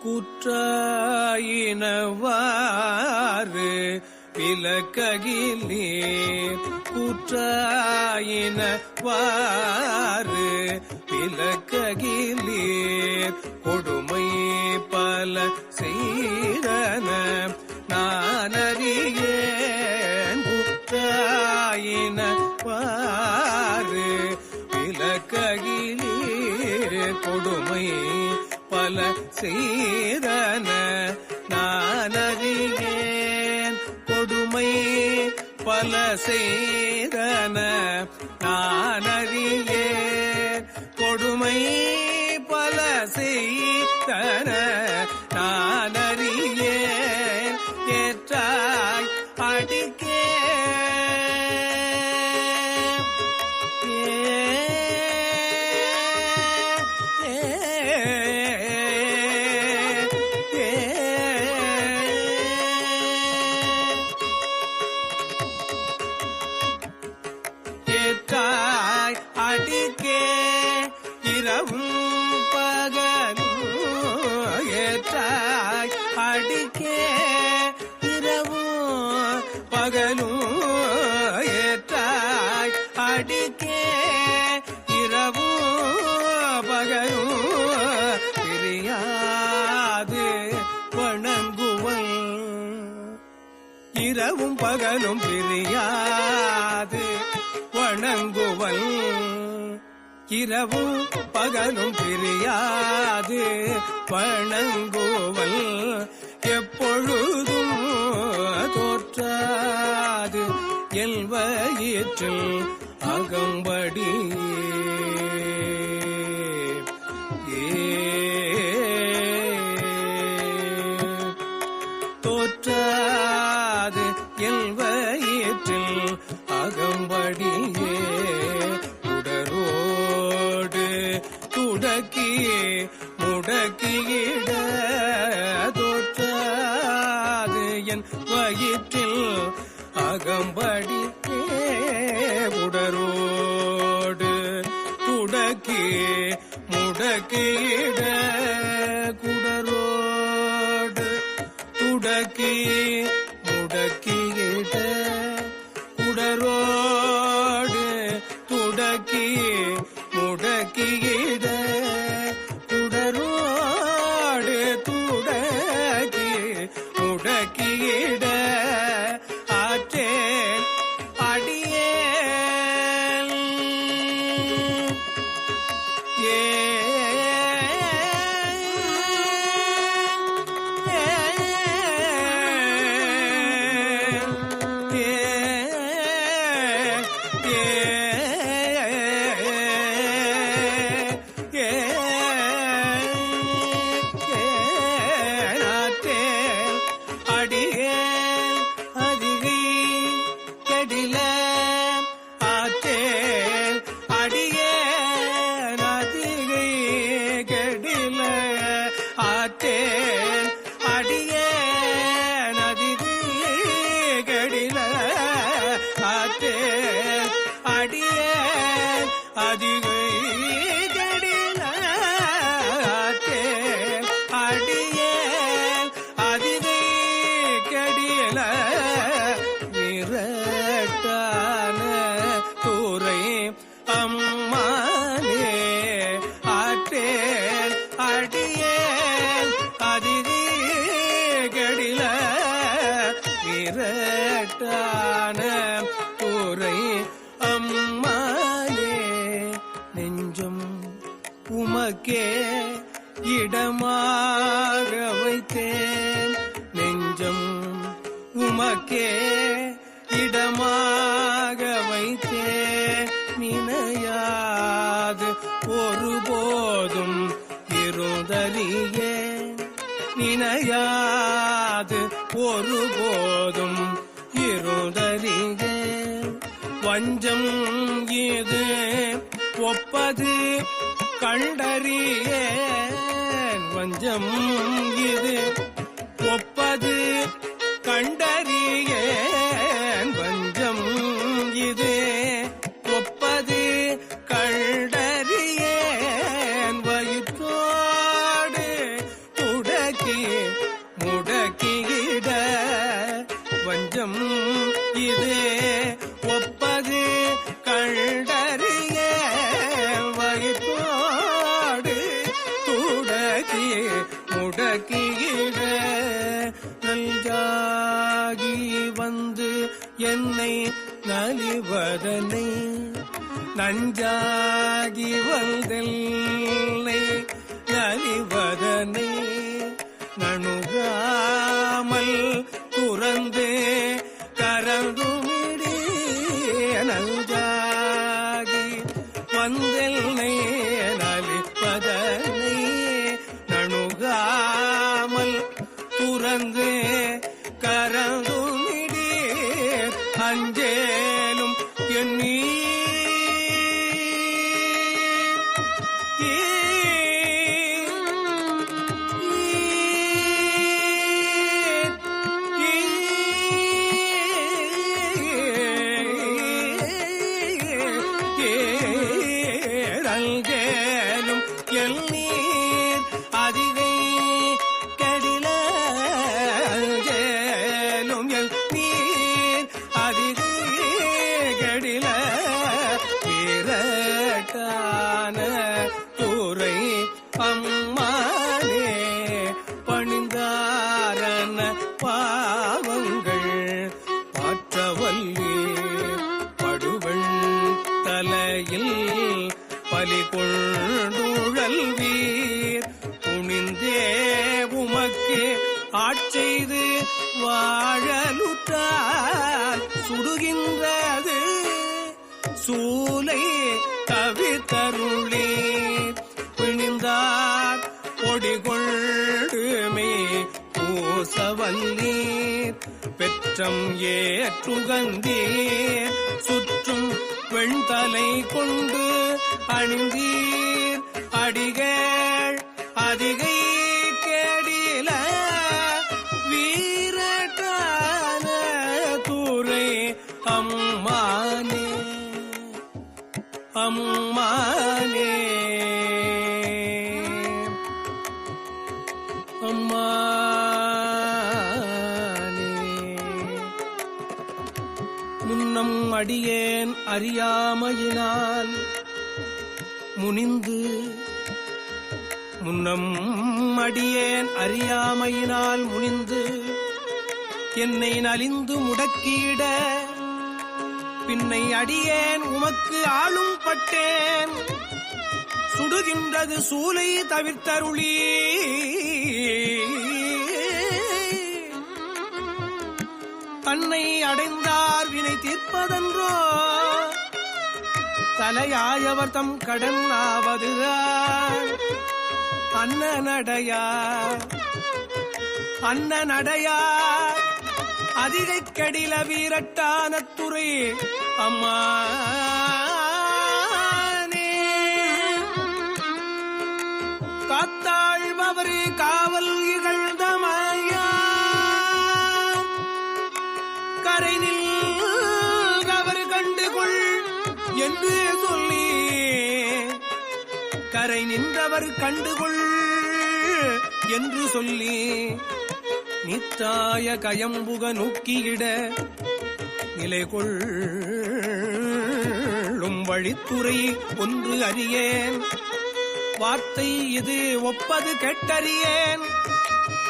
குற்றாயினவாறு விலக்ககிலே குற்றாயினவாறு விலக்ககிலே கொடுமை பல செய்தன நானறிய குற்றாயினவாறு செய்தன. நானறியேன் கொடுமை பல செய்தன. நானறியேன் பகலும் பிரியாது. வணங்குவல் இரவும் பகலும் பிரியாது. வணங்குவல் எப்பொழுதும் தோற்றாது. எல் வயிற்றில் அகம்படி என் வயிற்றில் அகம்படி உடரோடு துடக்கி முடக்கிட இடமாக வைத்தேன். நெஞ்சம் உமக்கே இடமாக வைத்தேன். நினையாது ஒருபோதும் இருந்தறியே. நினையாது ஒருபோதும் இருந்தறியே. வஞ்சம் இது ஒப்பது கண்டறியேன் வஞ்சம் இது. நலிவதனை நஞ்சாகி வந்தெல்லை. நலிவதனை நணுகாமல் துறந்து கரந்துமிடி நஞ்சாகி வந்தெல்லை. நலிப்பதனை நணுகாமல் துறந்து சூலை கவிதருளே. பிணிந்தார் கொடிகொள்ளுமே பூசவல்லீர். பெற்றம் ஏற்றுகந்தீர் சுற்றும் வெண்தலை கொண்டு அணிந்தீர். அடிகள் அதிகை அடியேன் அறியாமையினால் முனிந்து முன்னம் அடியேன் அறியாமையினால் முனிந்து என்னை நலிந்து முடக்கிட பின்னை அடியேன் உமக்கு ஆளும் பட்டேன் சுடுகின்றது சூலை தவிர்த்தருளீ தன்னை அடைந்தார் வினை தீர்ப்பதன்றோ? தலையாயவர் தம் கடன் ஆவதுதான் அண்ணனடையார். அண்ணனடையார். அதிகை கடில வீரட்டான துறை கரை நின்றவர் கண்டுகொள் என்று சொல்லி நித்தாய கயம்புக நோக்கியிட நிலை கொள்ளும் வழித்துறை ஒன்று அறியேன். வார்த்தை இது ஒப்பது கெட்டறியேன்.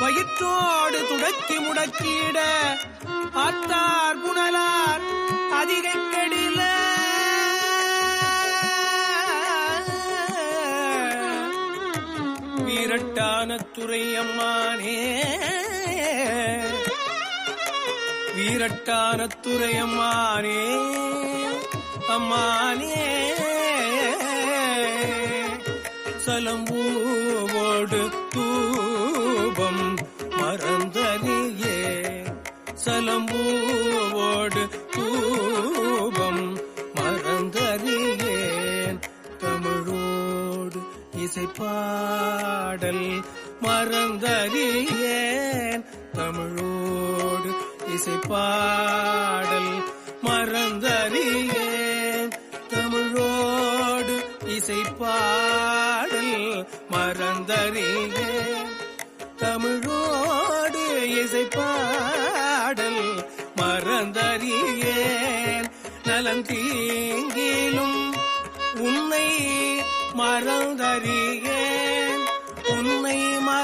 வயிற்றோடு துடக்கி முடக்கிட ஆத்தார் புனலார். அதிகங்கடி கெடில வீரட்டான அம்மானே வீரட்டான துறை அம்மானே. அம்மானே சலம்பூவோடு தூபம் மறந்தறியே சலம்பூ மறந்தறியேன் தமிழோடு இசைப்பாடல் மறந்தறியேன். தமிழோடு இசைப்பாடல் மறந்தறியேன். தமிழ் இசைப்பாடல் மறந்தறியேன். நலந்தீங்கிலும் உன்னை மறந்தறியேன்.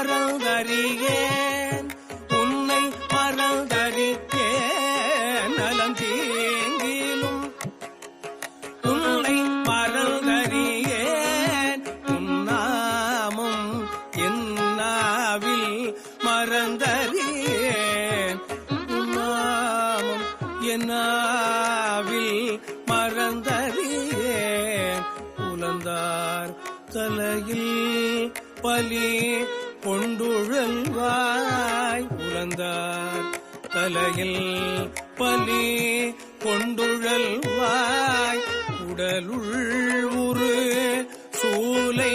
மறந்தறியேன். உன்னை மறந்தறியேன் நலந்தீங்கிலும் தலையில் பலி கொண்டுழல் வாய் உடலுள் உரு சூலை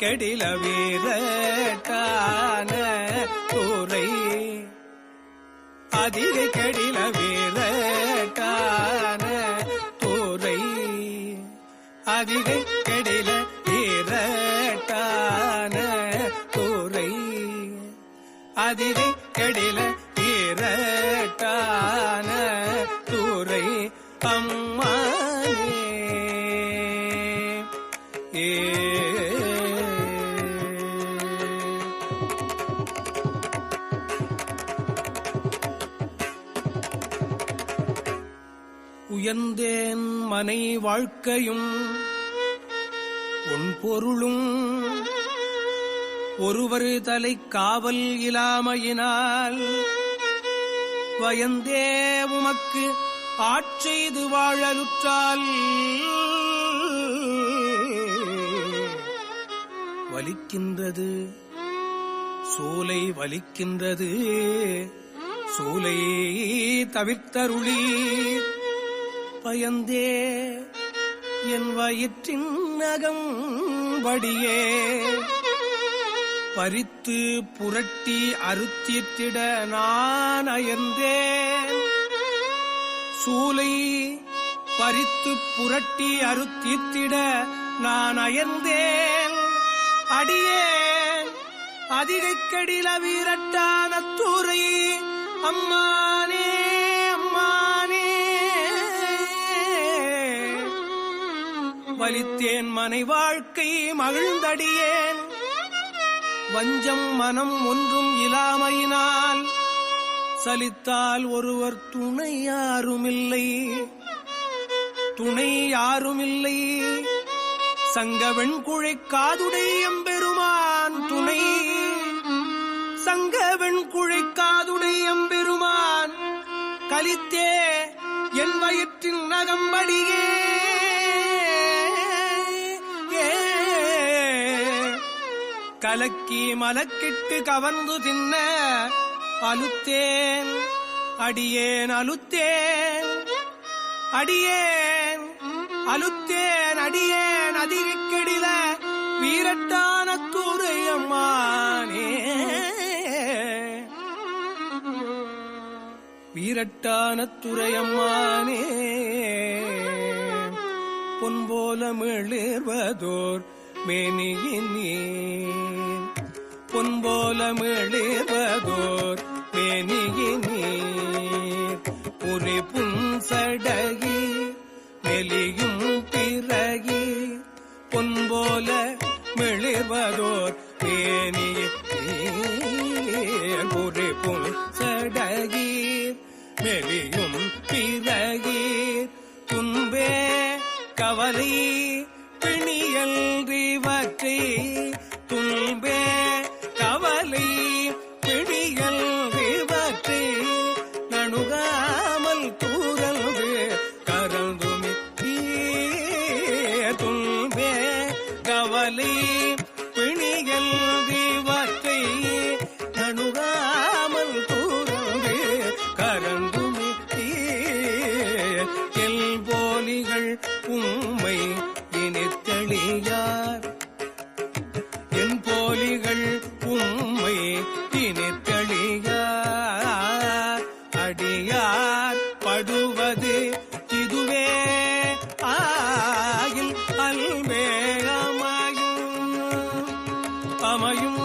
கெடில வீரட்டான தூரை அதிகை கடில வீரட்டான உயர்ந்தேன் மனை வாழ்க்கையும் உன் பொருளும் ஒருவர் தலை காவல் இலாமையினால் வயந்தே உமக்கு ஆட்செய்து வாழலுற்றால் வலிக்கின்றது சூலை வலிக்கின்றது சூலை தவிர்த்தருளி பயந்தே. என் வயிற்றின் நகம் வடியே. பறித்து புரட்டி அறுத்தித்திட நான் அயர்ந்தேன். சூலை பறித்து புரட்டி அறுத்தித்திட நான் அயர்ந்தேன். அடியேன் அதிகைக்கடில வீரட்டான தூரை அம்மானே. பலித்தேன் மனை வாழ்க்கை மகிழ்ந்தடியேன். வஞ்சம் மனம் ஒன்றும் இலாமையினால் சலித்தால் ஒருவர் துணை யாருமில்லை. துணை யாருமில்லை. சங்க வெண்குழை காதுடை எம்பெருமான் துணை. சங்க வெண்குழை காதுடை எம்பெருமான் கலித்தே என் வயிற்றின் நகம்படியே. கலக்கி மலக்கிட்டு கவர்ந்து தின்ன அலுத்தேன் அடியேன் அலுத்தேன் அடியேன் அலுத்தேன் அடியேன். அதிகக்கெடில வீரட்டான தூரையம்மானே வீரட்டான துறையம்மானே பொன்போல மிளிர்வதோர் மேனியினீர். பொன்போல மேனியினீர். புரி புன்சடகி மெலியும் பிறகி பொன்போல மிளிர்வதோர் அமையும்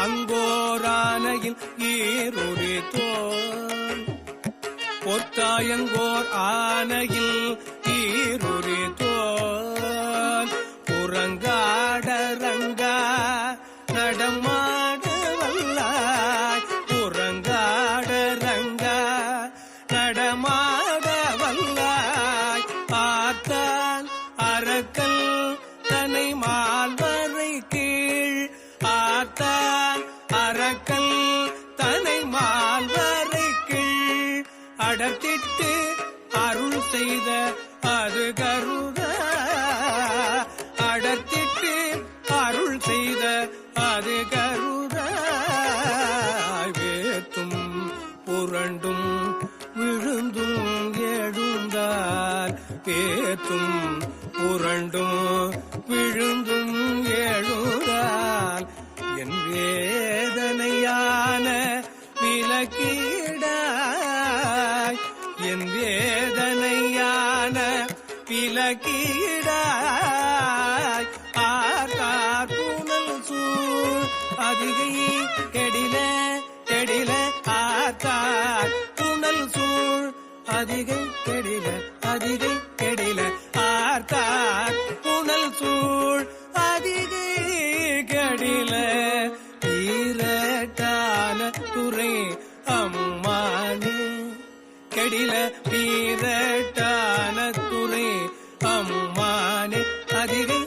அங்கோரானையில் ஈருடி தோல் பொத்தாயங்கோர் ஆனையில் அடர்த்திட்டு அருள் செய்த அது கருத அடர்த்திட்டு அருள் செய்த அது கருத வேத்தும் புரண்டும் விழுந்தும் எழுந்தார் பேத்தும் என் வேதனையான விலக்கீடாய் ஆர்கார் புனல் சூழ் அதிகை கெடில கெடில ஆர்கார் புனல் சூழ் அதிகை கெடில அதிகை கெடில ஆர்கார் கெடில வீரட்டான துறை அம்மானே அதிகை